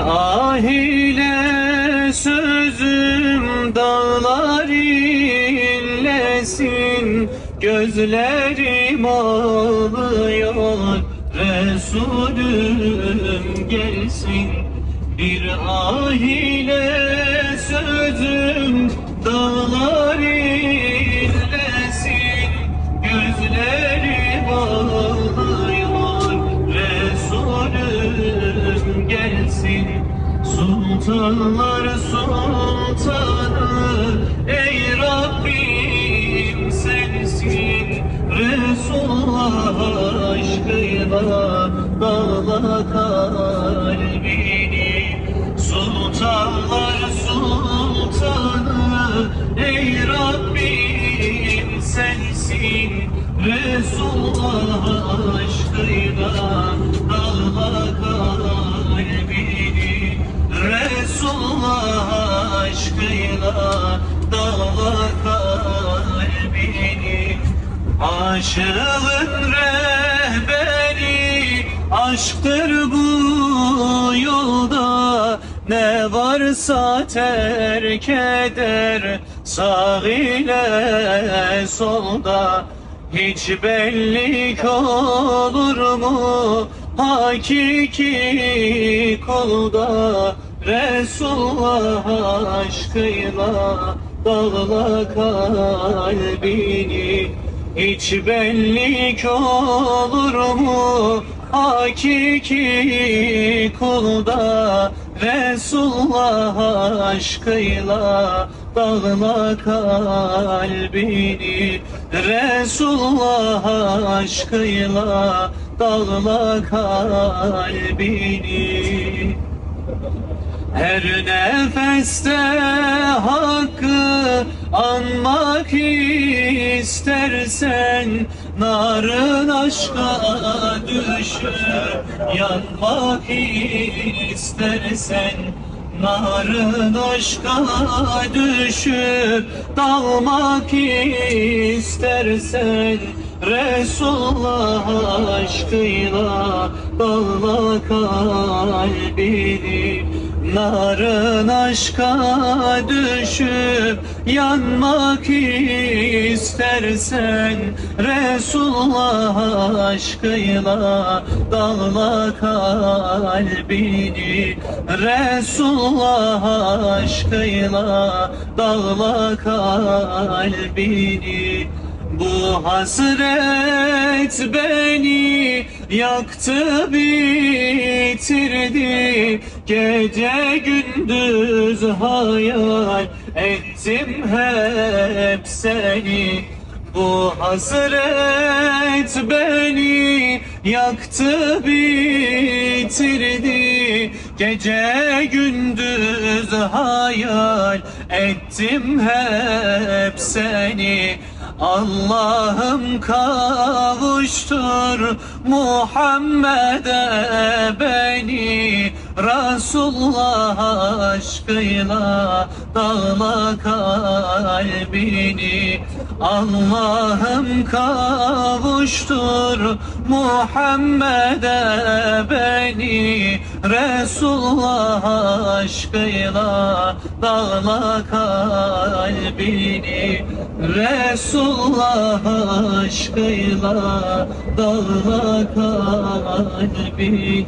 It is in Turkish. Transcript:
ahile sözüm dağlar inlesin Gözlerim ağlıyor Resulüm gelsin. Bir ahile sözüm Sultanlar sultanı Ey Rabbim sensin. Resulullah aşkıyla Bağla kalbini. Sultanlar sultanı Ey Rabbim sensin. Resulullah aşkıyla Bağla kalbini Bağla kalbini Aşığın rehberi aşktır bu yolda Ne varsa terk eder. Sağ ile solda Hiç bellik olur mu? Hakiki kulda Resulullah aşkıyla dağla kalbini hiç bellik olur mu hakiki kulda? Resulullah aşkıyla dağla kalbini Resulullah aşkıyla dağla kalbini her nefeste hakkı anmak istersen Narın aşka düşüp yanmak istersen Narın aşka düşüp dalmak istersen Resulullah aşkıyla bağla kalbini. Narın aşka düşüp yanmak istersen Resulullah aşkıyla dağla kalbini. Resulullah aşkıyla dağla kalbini bu hasret beni yaktı bitirdi. Gece gündüz hayal ettim hep seni. Bu hasret beni yaktı bitirdi. Gece gündüz hayal ettim hep seni Allah'ım kavuştur Muhammed'e beni Resulullah aşkıyla dağla kalbini. Allah'ım kavuştur Muhammed'e beni Resulullah aşkıyla dağla kalbini Resulullah aşkıyla dağla kalbini